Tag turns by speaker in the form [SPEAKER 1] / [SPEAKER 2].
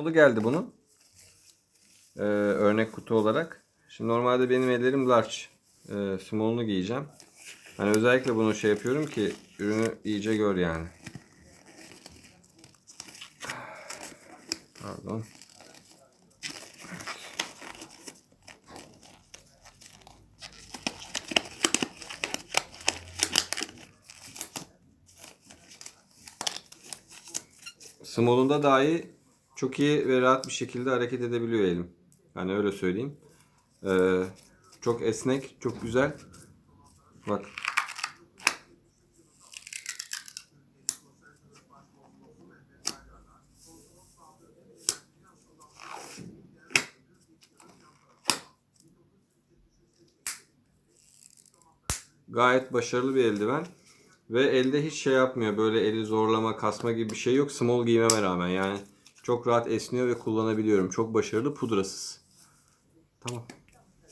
[SPEAKER 1] Small'u geldi bunun. Ee, örnek kutu olarak. Şimdi normalde benim ellerim large. Ee, small'unu giyeceğim. Hani özellikle bunu şey yapıyorum ki ürünü iyice gör yani. Pardon. Small'unda dahi çok iyi ve rahat bir şekilde hareket edebiliyor elim. Yani öyle söyleyeyim. Ee, çok esnek, çok güzel. Bak. Gayet başarılı bir eldiven. Ve elde hiç şey yapmıyor. Böyle eli zorlama, kasma gibi bir şey yok. Small giymeme rağmen yani. Çok rahat esniyor ve kullanabiliyorum. Çok başarılı pudrasız. Tamam.